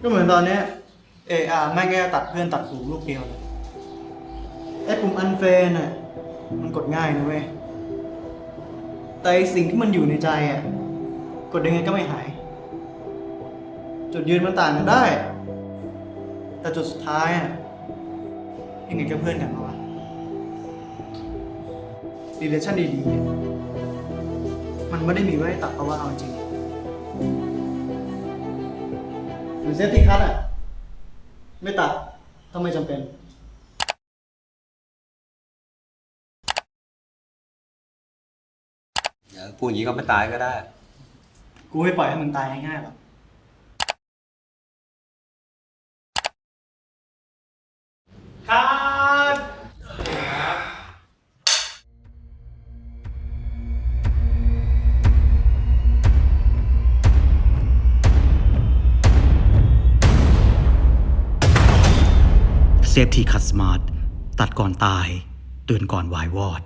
ก็เหมือนตอนเนี้ยเออาแม่งก็ตัดเพื่อนตัดฝูงลูกเดียวเลยไอ้ปุ่มอันเฟนอะมันกดง่ายนะเว้ยแต่ไอ้สิ่งที่มันอยู่ในใจอะกดยังไงก็ไม่หาย จุดยืนมันต่างกันได้ แต่จุดสุดท้ายอะยังไงก็เพื่อนกันมาวะรีเลชั่นดีๆอะมันไม่ได้มีไว้ตัดเพราะว่าเอาจริง หรือเซฟตี้คัทอะ ไม่ตัดถ้าไม่จำเป็นเดี๋ยวพูดอย่างนี้ก็ไม่ตายก็ได้ กูไม่ปล่อยให้มึงตายง่ายๆหรอกคัท เซฟทีคัสมาร์ตตัดก่อนตาย เตือนก่อนวายวอด